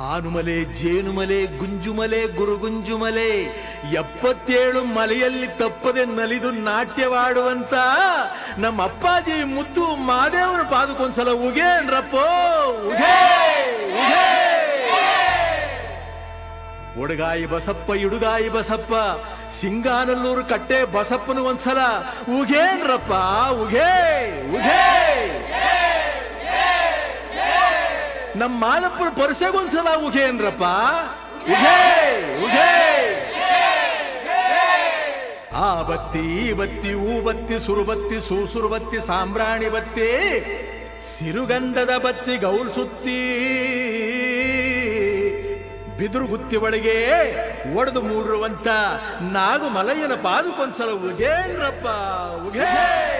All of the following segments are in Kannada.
ಹಾನುಮಲೆ, ಜೇನುಮಲೆ, ಗುಂಜುಮಲೆ, ಗುರುಗುಂಜುಮಲೆ, ಎಪ್ಪತ್ತೇಳು ಮಲೆಯಲ್ಲಿ ತಪ್ಪದೆ ನಲಿದು ನಾಟ್ಯವಾಡುವಂತ ನಮ್ಮ ಅಪ್ಪಾಜಿ ಮುತ್ತು ಮಾದೇವನ ಉಗೇನ್ರಪ್ಪೋ ಉಗೇ ಉಗೇ ಒಡಗಾಯಿ ಬಸಪ್ಪ, ಇಡುಗಾಯಿ ಬಸಪ್ಪ, ಸಿಂಗಾನಲ್ಲೂರು ಕಟ್ಟೆ ಬಸಪ್ಪನು ಒಂದ್ಸಲ ಉಗೇನ್ರಪ್ಪ ಉಗೇ ಉಗೇ. ನಮ್ಮ ಮಾದಪ್ಪನ ಪರಿಸೆಗೊಂದ್ಸಲ ಉಗೆ ಏನ್ರಪ್ಪ? ಉಗೇ ಉಗೇ ಆ ಬತ್ತಿ, ಈ ಬತ್ತಿ, ಊ ಬತ್ತಿ ಸುರುಬತ್ತಿ ಸೂಸುರು ಬತ್ತಿ, ಸಾಂಬ್ರಾಣಿ ಬತ್ತಿ, ಸಿರುಗಂಧದ ಬತ್ತಿ, ಗೌಲ್ ಸುತ್ತಿ. ಬಿದುರು ಗುತ್ತಿ ಒಳಗೆ ಒಡೆದು ಮೂಡಿರುವಂತ ನಾಗು ಮಲಯ್ಯನ ಪಾದಕ್ಕೊಂದ್ಸಲ ಉಗೇನ್ರಪ್ಪ ಉಗೇ ಉಗೇ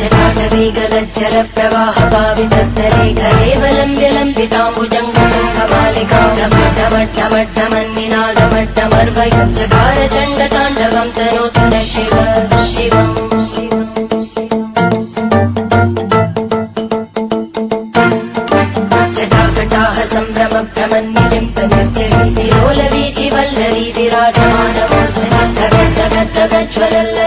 जटाटवीगलज्जल प्रवाह पावितस्तरे कलेवलम्ब्य लम्बिताम्बुजङ्गमालिका डमड्डमड्डमड्डमन्निनादमड्डमर्वयच्चकार चण्डताण्डवं तनोतु न शिव शिवम् जटाकटाः सम्भ्रम भ्रमन्निलिम्ब निर्जरी विलोलवीचि वल्लरी विराजमानमूर्धनि धगद्धगद्धगज्वलल्ललाट कट्टभावके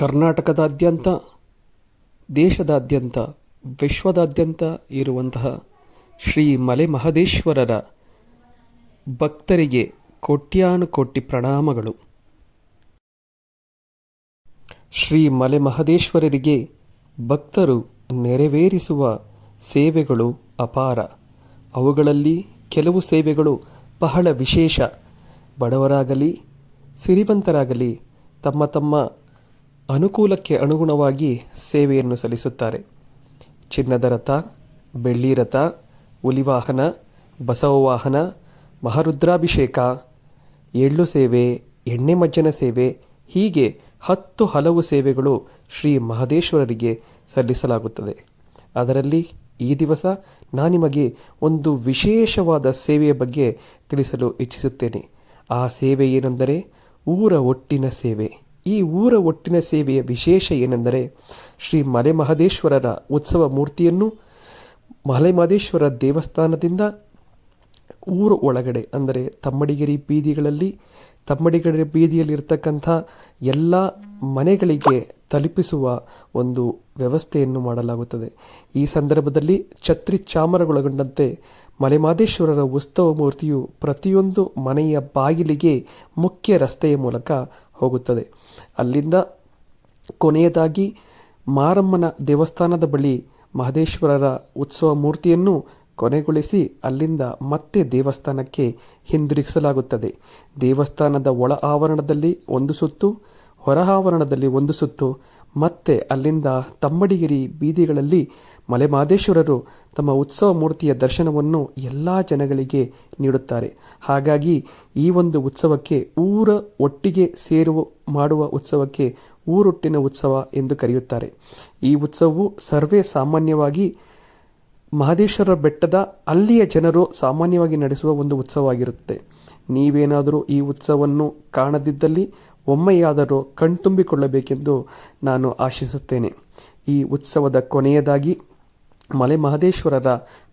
ಕರ್ನಾಟಕದಾದ್ಯಂತ, ದೇಶದಾದ್ಯಂತ, ವಿಶ್ವದಾದ್ಯಂತ ಇರುವಂತಹ ಶ್ರೀ ಮಲೆ ಮಹದೇಶ್ವರರ ಭಕ್ತರಿಗೆ ಕೋಟ್ಯಾನುಕೋಟಿ ಪ್ರಣಾಮಗಳು. ಶ್ರೀ ಮಲೆ ಮಹದೇಶ್ವರರಿಗೆ ಭಕ್ತರು ನೆರವೇರಿಸುವ ಸೇವೆಗಳು ಅಪಾರ. ಅವುಗಳಲ್ಲಿ ಕೆಲವು ಸೇವೆಗಳು ಬಹಳ ವಿಶೇಷ. ಬಡವರಾಗಲಿ, ಸಿರಿವಂತರಾಗಲಿ, ತಮ್ಮ ತಮ್ಮ ಅನುಕೂಲಕ್ಕೆ ಅನುಗುಣವಾಗಿ ಸೇವೆಯನ್ನು ಸಲ್ಲಿಸುತ್ತಾರೆ. ಚಿನ್ನದ ರಥ, ಬೆಳ್ಳಿ ರಥ ಹುಲಿವಾಹನ ಬಸವ ವಾಹನ, ಮಹಾರುದ್ರಾಭಿಷೇಕ, ಎಳ್ಳು ಸೇವೆ, ಎಣ್ಣೆ ಮಜ್ಜನ ಸೇವೆ, ಹೀಗೆ ಹತ್ತು ಹಲವು ಸೇವೆಗಳು ಶ್ರೀ ಮಹದೇಶ್ವರರಿಗೆ ಸಲ್ಲಿಸಲಾಗುತ್ತದೆ. ಅದರಲ್ಲಿ ಈ ದಿವಸ ನಾನು ನಿಮಗೆ ಒಂದು ವಿಶೇಷವಾದ ಸೇವೆಯ ಬಗ್ಗೆ ತಿಳಿಸಲು ಇಚ್ಛಿಸುತ್ತೇನೆ. ಆ ಸೇವೆ ಏನೆಂದರೆ ಊರ ಒಟ್ಟಿನ ಸೇವೆ. ಈ ಊರ ಒಟ್ಟಿನ ಸೇವೆಯ ವಿಶೇಷ ಏನೆಂದರೆ ಶ್ರೀ ಮಲೆ ಮಹದೇಶ್ವರರ ಉತ್ಸವ ಮೂರ್ತಿಯನ್ನು ಮಲೆಮಹದೇಶ್ವರ ದೇವಸ್ಥಾನದಿಂದ ಊರು ಒಳಗಡೆ, ಅಂದರೆ ತಮ್ಮಡಿಗೆರಿ ಬೀದಿಗಳಲ್ಲಿ, ತಮ್ಮಡಿಗೆರೆ ಬೀದಿಯಲ್ಲಿರ್ತಕ್ಕಂಥ ಎಲ್ಲ ಮನೆಗಳಿಗೆ ತಲುಪಿಸುವ ಒಂದು ವ್ಯವಸ್ಥೆಯನ್ನು ಮಾಡಲಾಗುತ್ತದೆ. ಈ ಸಂದರ್ಭದಲ್ಲಿ ಛತ್ರಿ ಚಾಮರಗೊಳಗೊಂಡಂತೆ ಮಲೆಮಾದೇಶ್ವರರ ಉತ್ಸವ ಮೂರ್ತಿಯು ಪ್ರತಿಯೊಂದು ಮನೆಯ ಬಾಗಿಲಿಗೆ ಮುಖ್ಯ ರಸ್ತೆಯ ಮೂಲಕ ಹೋಗುತ್ತದೆ. ಅಲ್ಲಿಂದ ಕೊನೆಯದಾಗಿ ಮಾರಮ್ಮನ ದೇವಸ್ಥಾನದ ಬಳಿ ಮಹದೇಶ್ವರರ ಉತ್ಸವ ಮೂರ್ತಿಯನ್ನು ಕೊನೆಗೊಳಿಸಿ ಅಲ್ಲಿಂದ ಮತ್ತೆ ದೇವಸ್ಥಾನಕ್ಕೆ ಹಿಂದಿರುಗಿಸಲಾಗುತ್ತದೆ. ದೇವಸ್ಥಾನದ ಒಳ ಆವರಣದಲ್ಲಿ ಒಂದು ಸುತ್ತು, ಹೊರ ಆವರಣದಲ್ಲಿ ಒಂದು ಸುತ್ತು ಮತ್ತೆ ಅಲ್ಲಿಂದ ತಮ್ಮಡಿಗಿರಿ ಬೀದಿಗಳಲ್ಲಿ ಮಲೆಮಾದೇಶ್ವರರು ತಮ್ಮ ಉತ್ಸವ ಮೂರ್ತಿಯ ದರ್ಶನವನ್ನು ಎಲ್ಲ ಜನಗಳಿಗೆ ನೀಡುತ್ತಾರೆ. ಹಾಗಾಗಿ ಈ ಒಂದು ಉತ್ಸವಕ್ಕೆ ಊರ ಒಟ್ಟಿಗೆ ಸೇರುವ, ಮಾಡುವ ಉತ್ಸವಕ್ಕೆ ಊರೊಟ್ಟಿನ ಉತ್ಸವ ಎಂದು ಕರೆಯುತ್ತಾರೆ. ಈ ಉತ್ಸವವು ಸರ್ವೇ ಸಾಮಾನ್ಯವಾಗಿ ಮಹದೇಶ್ವರ ಬೆಟ್ಟದ ಅಲ್ಲಿಯ ಜನರು ಸಾಮಾನ್ಯವಾಗಿ ನಡೆಸುವ ಒಂದು ಉತ್ಸವವಾಗಿರುತ್ತದೆ ನೀವೇನಾದರೂ ಈ ಉತ್ಸವವನ್ನು ಕಾಣದಿದ್ದಲ್ಲಿ ಒಮ್ಮೆಯಾದರೂ ಕಣ್ತುಂಬಿಕೊಳ್ಳಬೇಕೆಂದು ನಾನು ಆಶಿಸುತ್ತೇನೆ. ಈ ಉತ್ಸವದ ಕೊನೆಯದಾಗಿ ಮಲೆ ಮಹದೇಶ್ವರರ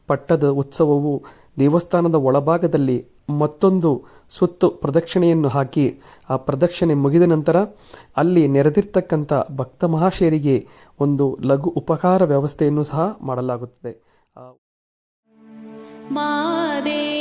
ಪಟ್ಟದ ಉತ್ಸವವು ದೇವಸ್ಥಾನದ ಒಳಭಾಗದಲ್ಲಿ ಮತ್ತೊಂದು ಸುತ್ತು ಪ್ರದಕ್ಷಿಣೆಯನ್ನು ಹಾಕಿ, ಆ ಪ್ರದಕ್ಷಿಣೆ ಮುಗಿದ ನಂತರ ಅಲ್ಲಿ ನೆರೆದಿರ್ತಕ್ಕಂಥ ಭಕ್ತ ಮಹಾಶಯರಿಗೆ ಒಂದು ಲಘು ಉಪಕಾರ ವ್ಯವಸ್ಥೆಯನ್ನು ಸಹ ಮಾಡಲಾಗುತ್ತದೆ. ಮಾದೇ